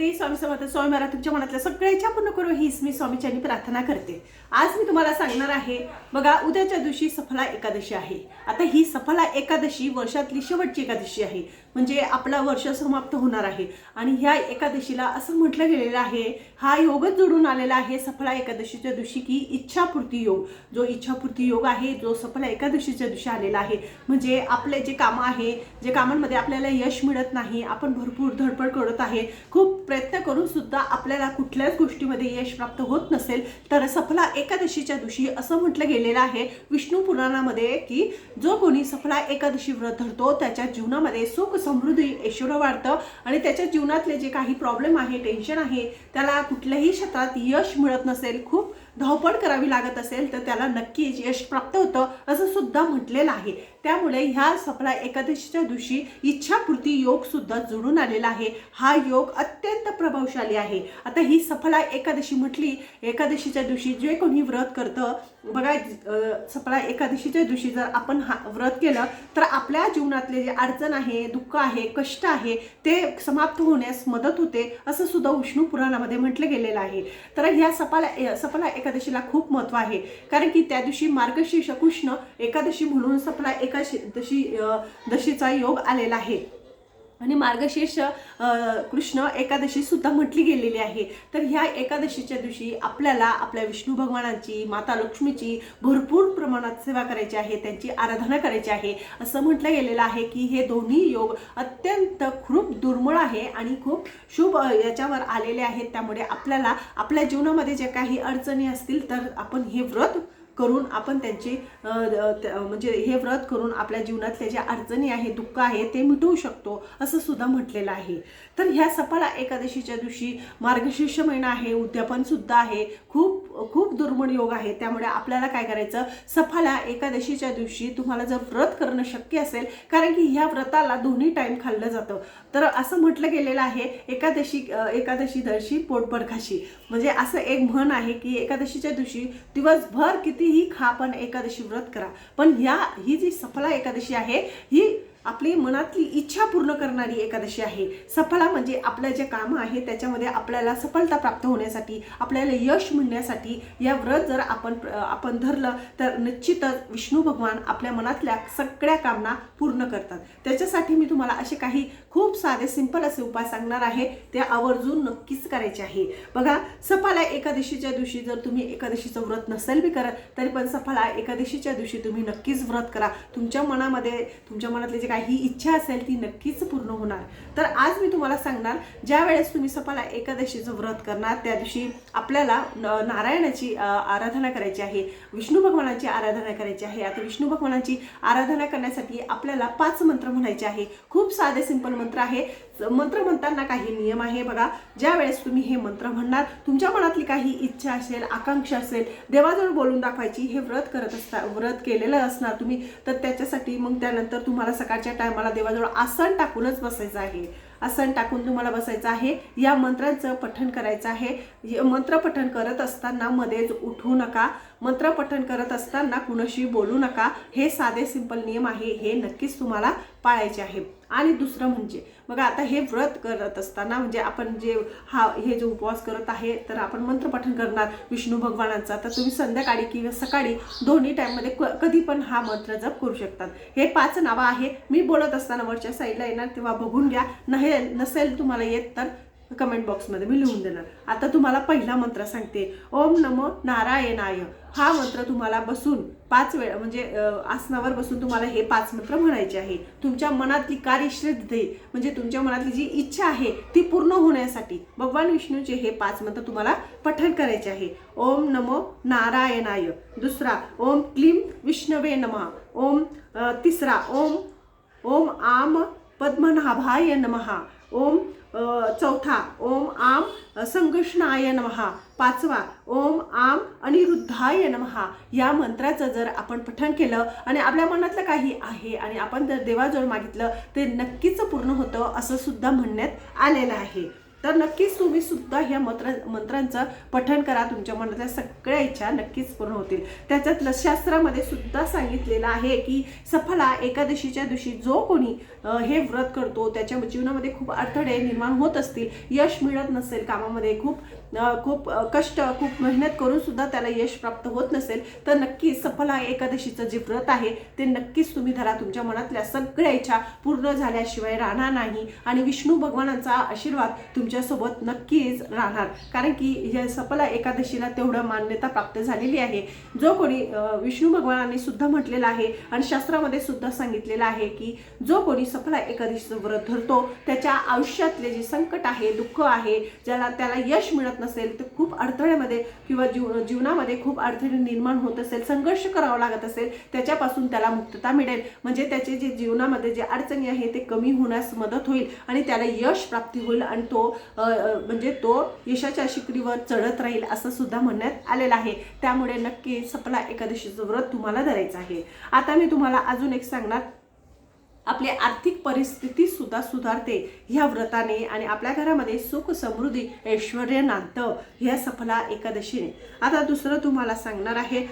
श्री स्वामी समर्थ स्वामी महाराज तुमच्या मनातल्या सगळ्या इच्छा पूर्ण करू हीच मी स्वामीच्यानी प्रार्थना करते. आज मी तुम्हाला सांगणार आहे बघा उद्याच्या दिवशी सफला एकादशी आहे. आता ही सफला एकादशी वर्षातली शेवटची एकादशी आहे. म्हणजे आपला वर्ष समाप्त होणार आहे. आणि ह्या एकादशीला असं म्हटलं गेलेलं आहे हा योगच जोडून आलेला आहे सफला एकादशीच्या दिवशी की इच्छापूर्ती योग. जो इच्छापूर्ती योग आहे जो सफला एकादशीच्या दिवशी आलेला आहे. म्हणजे आपले जे कामं आहे जे कामांमध्ये आपल्याला यश मिळत नाही आपण भरपूर धडपड करत आहे खूप प्रयत्न करून सुद्धा आपल्याला कुठल्याच गोष्टीमध्ये यश प्राप्त होत नसेल तर सफला एकादशीच्या दिवशी असं म्हटलं गेलेलं आहे विष्णू पुराणामध्ये की जो कोणी सफला एकादशी व्रत धरतो त्याच्या जीवनामध्ये सुख समृद्धी ऐश्वर वाढतं आणि त्याच्या जीवनातले जे काही प्रॉब्लेम आहे टेन्शन आहे त्याला कुठल्याही क्षेत्रात यश मिळत नसेल खूप धावपळ करावी लागत असेल तर त्याला नक्कीच यश प्राप्त होतं असं सुद्धा म्हटलेलं आहे. त्यामुळे ह्या सफला एकादशीच्या दिवशी इच्छापूर्ती योग सुद्धा जुळून आलेला आहे. हा योग अत्यंत प्रभावशाली आहे. आता ही सफला एकादशी म्हटली एकादशीच्या दिवशी जे कोणी व्रत करतं बघा सपळा एकादशीच्या दिवशी जर आपण हा व्रत केलं तर आपल्या जीवनातले जे अडचण आहे दुःख आहे कष्ट आहे ते समाप्त होण्यास मदत होते असं सुद्धा विष्णू पुराणामध्ये म्हटलं गेलेलं आहे. तर ह्या सपाला सफला एकादशीला खूप महत्त्व आहे. कारण की त्या दिवशी मार्गशीर्ष कृष्ण एकादशी म्हणून सपला एकादशी दशी दशीचा योग आलेला आहे. आणि मार्गशीर्ष कृष्ण एकादशी सुद्धा म्हटली गेलेली आहे. तर ह्या एकादशीच्या दिवशी आपल्याला आपल्या विष्णू भगवानांची माता लक्ष्मीची भरपूर प्रमाणात सेवा करायची आहे त्यांची आराधना करायची आहे. असं म्हटलं गेलेलं आहे की हे दोन्ही योग अत्यंत खूप दुर्मिळ आहे आणि खूप शुभ याच्यावर आलेले आहेत. त्यामुळे आपल्याला आपल्या जीवनामध्ये जे काही अडचणी असतील तर आपण हे व्रत करून आपण त्यांचे म्हणजे हे व्रत करून आपल्या जीवनातल्या ज्या अडचणी आहे दुःख आहे ते मिटवू शकतो असं सुद्धा म्हटलेलं आहे. तर ह्या सफला एकादशीच्या दिवशी मार्गशीर्ष महिना आहे उद्यापन सुद्धा आहे. खूप खूप दुर्मिळ योग आहे. त्यामुळे आपल्याला काय करायचं? सफाला एकादशीच्या दिवशी तुम्हाला जर व्रत करणं शक्य असेल कारण की ह्या व्रताला दोन्ही टाईम खाल्लं जातं. तर असं म्हटलं गेलेलं आहे एकादशी एकादशी दर्शी पोटभर खाशी म्हणजे असं एक म्हण आहे की एकादशीच्या दिवशी दिवसभर कितीही खा पण एकादशी व्रत करा. पण ह्या ही जी सफला एकादशी आहे ही आपली मनातली इच्छा पूर्ण करणारी एकादशी आहे. सफला म्हणजे आपलं जे काम आहे त्याच्यामध्ये आपल्याला सफलता प्राप्त होण्यासाठी आपल्याला यश मिळण्यासाठी या व्रत जर आपण आपण धरलं तर निश्चितच विष्णू भगवान आपल्या मनातल्या सगळ्या कामना पूर्ण करतात. त्याच्यासाठी मी तुम्हाला असे काही खूप साधे सिंपल असे उपाय सांगणार आहे. ते आवर्जून नक्कीच करायचे आहे. बघा सफाला एकादशीच्या दिवशी जर तुम्ही एकादशीचं व्रत नसेल बी करत तरी पण सफाला एकादशीच्या दिवशी तुम्ही नक्कीच व्रत करा. तुमच्या मनामध्ये तुमच्या मनातले जे काही इच्छा असेल ती नक्कीच पूर्ण होणार. तर आज मी तुम्हाला सांगणार ज्या वेळेस तुम्ही सपाला एकादशीचं व्रत करणार त्या दिवशी आपल्याला नारायणाची आराधना करायची आहे विष्णू भगवानाची आराधना करायची आहे. आता विष्णू भगवानाची आराधना करण्यासाठी आपल्याला पाच मंत्र म्हणायचे आहे. खूप साधे सिंपल मंत्र आहे. मंत्र म्हणताना काही नियम आहे बघा. ज्या वेळेस तुम्ही हे मंत्र म्हणणार तुमच्या मनातली काही इच्छा असेल आकांक्षा असेल देवाजवळ बोलून दाखवायची हे व्रत करत असता व्रत केलेलं असणार तुम्ही तर त्याच्यासाठी मग त्यानंतर तुम्हाला सकाळी सकाळच्या टायमाला देवाजवळ आसन टाकूनच बसायचं आहे. आसन टाकून तुम्हाला बसायचं आहे. या मंत्रांचं पठण करायचं आहे. मंत्र पठण करत असताना मध्येच उठू नका. मंत्र पठण करत असताना कुणाशी बोलू नका. हे साधे सिंपल नियम आहे. हे नक्कीच तुम्हाला पाळायचे आहे. आणि दुसरं म्हणजे मग आता हे व्रत करत असताना म्हणजे आपण जे हा हे जो उपवास करत आहे तर आपण मंत्रपठण करणार. विष्णू भगवानांचा. तर तुम्ही संध्याकाळी किंवा सकाळी दोन्ही टाईममध्ये क- कधी पण हा मंत्र जप करू शकतात. हे पाच नावं आहे. मी बोलत असताना वरच्या साईडला येणार तेव्हा बघून घ्या. नहे नसेल तुम्हाला येत तर कमेंट बॉक्समध्ये मी लिहून देणार. आता तुम्हाला पहिला मंत्र सांगते. ओम नमो नारायणाय. हा मंत्र तुम्हाला बसून पाच वेळा म्हणजे आसनावर बसून तुम्हाला हे पाच मंत्र म्हणायचे आहे. तुमच्या मनातली कार्यश्रद्धे म्हणजे तुमच्या मनातली जी इच्छा आहे ती पूर्ण होण्यासाठी भगवान विष्णूचे हे पाच मंत्र तुम्हाला पठण करायचे आहे. ओम नमो नारायणाय. दुसरा ओम क्लीम विष्णवे नमः. ओम तिसरा ओम ओम आम पद्मनाभाय नमः. ओम चौथा ओम आम संगष्णाय नमः पाचवा ओम आम अनिरुद्धाय नमहा या मंत्राचं जर आपण पठण केलं आणि आपल्या मनातलं काही आहे आणि आपण जर देवाजवळ मागितलं ते नक्कीच पूर्ण होतं असं सुद्धा म्हणण्यात आलेलं आहे. तर नक्कीच तुम्ही सुद्धा ह्या मंत्र मंत्रांचं पठण करा. तुमच्या मनातल्या सगळ्या इच्छा नक्कीच पूर्ण होतील. त्याच्यात शास्त्रामध्ये सुद्धा सांगितलेलं आहे की सफला एकादशीच्या दिवशी जो कोणी हे व्रत करतो त्याच्या जीवनामध्ये खूप अडथळे निर्माण होत असतील यश मिळत नसेल कामामध्ये खूप खूप कष्ट खूप मेहनत करून सुद्धा त्याला यश प्राप्त होत नसेल तर नक्कीच सफला एकादशीचं जे व्रत आहे ते नक्कीच तुम्ही धरा तुमच्या मनातल्या सगळ्या इच्छा पूर्ण झाल्याशिवाय राहणार नाही आणि विष्णू भगवानांचा आशीर्वाद तुमच्यासोबत नक्कीच राहणार. कारण की या सफला एकादशीला तेवढं मान्यता प्राप्त झालेली आहे. जो कोणी विष्णू भगवानाने सुद्धा म्हटलेला आहे आणि शास्त्रामध्ये सुद्धा सांगितलेलं आहे की जो कोणी सफला एकादशीचं व्रत धरतो त्याच्या आयुष्यातले जे संकट आहे दुःख आहे ज्याला त्याला यश मिळत नसेल तर खूप अडथळ्यामध्ये किंवा जीव जीवनामध्ये खूप अडथळे निर्माण होत असेल संघर्ष करावा लागत असेल त्याच्यापासून त्याला मुक्तता मिळेल. म्हणजे त्याचे जे जीवनामध्ये जे अडचणी आहे ते कमी होण्यास मदत होईल आणि त्याला यश प्राप्ती होईल आणि तो म्हणजे तो यशाच्या शिकरीवर चढत राहील असं सुद्धा म्हणण्यात आलेलं आहे. त्यामुळे नक्की सपला एकादशीचं व्रत तुम्हाला धरायचं आहे. आता मी तुम्हाला अजून एक सांगणार आपली आर्थिक परिस्थिती सुद्धा सुधारते. ह्या व्रताने आणि आपल्या घरामध्ये सुख समृद्धी ऐश्वर नांदतं ह्या सफला एकादशीने. आता दुसरं तुम्हाला सांगणार आहे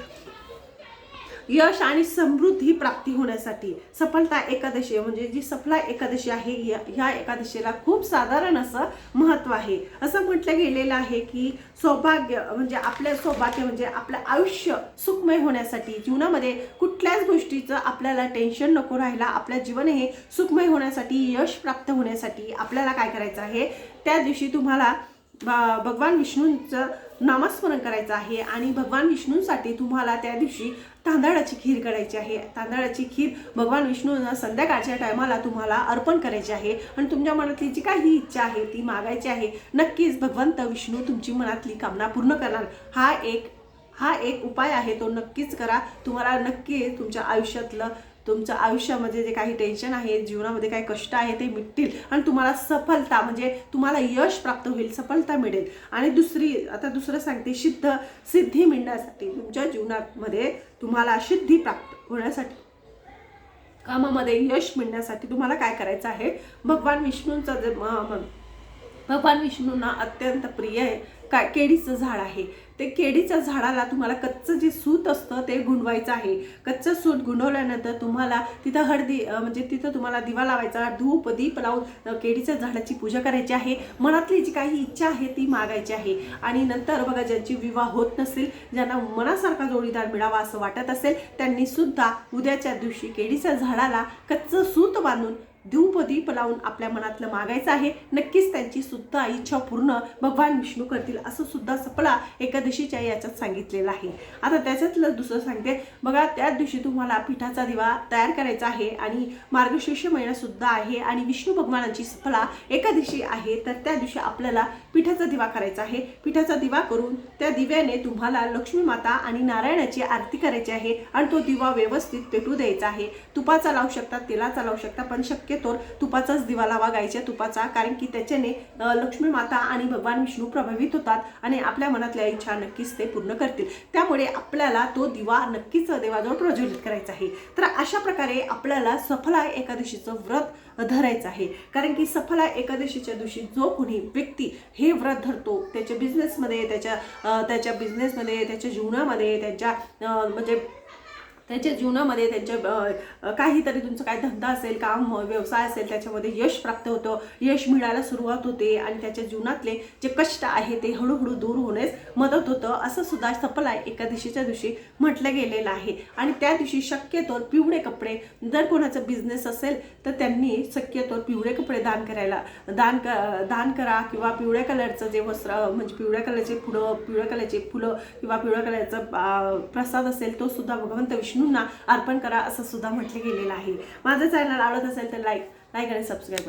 यश आणि समृद्धी प्राप्ती होण्यासाठी सफलता एकादशी म्हणजे जी सफला एकादशी आहे या- ह्या एकादशीला खूप साधारण असं महत्त्व आहे. असं म्हटलं गेलेलं आहे की सौभाग्य म्हणजे आपलं सौभाग्य म्हणजे आपलं आयुष्य सुखमय होण्यासाठी जीवनामध्ये कुठल्याच गोष्टीचं आपल्याला टेन्शन नको राहायला आपलं जीवन हे सुखमय होण्यासाठी यश प्राप्त होण्यासाठी आपल्याला काय करायचं आहे? त्या दिवशी तुम्हाला भगवान विष्णूंचं नामस्मरण करायचं आहे आणि भगवान विष्णूंसाठी तुम्हाला त्या दिवशी तांदळाची खीर करायची आहे. तांदळाची खीर भगवान विष्णूंना संध्याकाळच्या टायमाला तुम्हाला अर्पण करायची आहे. आणि तुमच्या मनातली जी काही इच्छा आहे ती मागायची आहे. नक्कीच भगवंत विष्णू तुमची मनातली कामना पूर्ण करणार. हा एक हा एक उपाय आहे तो नक्कीच करा. तुम्हाला नक्की तुमच्या आयुष्यातलं तुमचं आयुष्यामध्ये जे काही टेन्शन आहे जीवनामध्ये काही कष्ट आहे ते मिटतील. आणि तुम्हाला सफलता म्हणजे तुम्हाला यश प्राप्त होईल सफलता मिळेल. आणि दुसरी आता दुसरं सांगते सिद्ध सिद्धी मिळण्यासाठी तुमच्या जीवनामध्ये तुम्हाला सिद्धी प्राप्त होण्यासाठी कामामध्ये यश मिळण्यासाठी तुम्हाला काय करायचं आहे? भगवान विष्णूंचा जे भगवान विष्णूंना अत्यंत प्रिय आहे. काय केळीचं झाड आहे. ते केळीच्या झाडाला तुम्हाला कच्चं जे सूत असतं ते गुंडवायचं आहे. कच्चं सूत गुंडवल्यानंतर तुम्हाला तिथं हळदी म्हणजे तिथं तुम्हाला दिवा लावायचा धूप दीप लावून केळीच्या झाडाची पूजा करायची आहे. मनातली जी काही इच्छा आहे ती मागायची आहे. आणि नंतर बघा ज्यांची विवाह होत नसेल ज्यांना मनासारखा जोडीदार मिळावा असं वाटत असेल त्यांनी सुद्धा उद्याच्या दिवशी केळीच्या झाडाला कच्चं सूत बांधून धूप लावून आपल्या मनातलं मागायचं आहे. नक्कीच त्यांची सुद्धा इच्छा पूर्ण भगवान विष्णू करतील असं सुद्धा सपळा एकादशीच्या याच्यात सांगितलेलं आहे. आता त्याच्यातलं दुसरं सांगते. बघा त्या दिवशी तुम्हाला पिठाचा दिवा तयार करायचा आहे आणि मार्गशीर्ष महिनासुद्धा आहे आणि विष्णू भगवानांची सफला एकादशी आहे. तर त्या दिवशी आपल्याला पिठाचा दिवा करायचा आहे. पिठाचा दिवा करून त्या दिव्याने तुम्हाला लक्ष्मी माता आणि नारायणाची आरती करायची आहे आणि तो दिवा व्यवस्थित पेटू द्यायचा आहे. तुपाचा लावू शकता तेलाचा लावू शकता पण शक्य शक्यतोर तुपाचाच दिवा लावा गायच्या तुपाचा कारण की त्याच्याने लक्ष्मी माता आणि भगवान विष्णू प्रभावित होतात आणि आपल्या मनातल्या इच्छा नक्कीच ते पूर्ण करतील. त्यामुळे आपल्याला तो दिवा नक्कीच देवाजवळ प्रज्वलित करायचा आहे. तर अशा प्रकारे आपल्याला सफला एकादशीचं व्रत धरायचं आहे. कारण की सफला एकादशीच्या दिवशी जो कोणी व्यक्ती हे व्रत धरतो त्याच्या बिझनेसमध्ये त्याच्या त्याच्या बिझनेसमध्ये त्याच्या जीवनामध्ये त्यांच्या म्हणजे त्यांच्या जीवनामध्ये त्यांच्या काहीतरी तुमचं काय धंदा असेल काम व्यवसाय असेल त्याच्यामध्ये यश प्राप्त होतं. यश मिळायला सुरुवात होते आणि त्याच्या जीवनातले जे कष्ट आहे ते हळूहळू दूर होण्यास मदत होतं असं सुद्धा सफला एकादशीच्या दिवशी म्हटलं गेलेलं आहे. आणि त्या दिवशी शक्यतोर पिवळे कपडे जर कोणाचा बिझनेस असेल तर त्यांनी शक्यतोर पिवळे कपडे दान करायला दान क दान करा किंवा पिवळ्या कलरचं जे वस्त्र म्हणजे पिवळ्या कलरचे फुलं पिवळ्या कलरचे फुलं किंवा पिवळ्या कलरचा प्रसाद असेल तो सुद्धा भगवंत विष्णूंना अर्पण करा असं सुद्धा म्हटलं गेलेलं आहे. माझं चॅनल आवडत असेल तर लाईक लाईक आणि सबस्क्राईब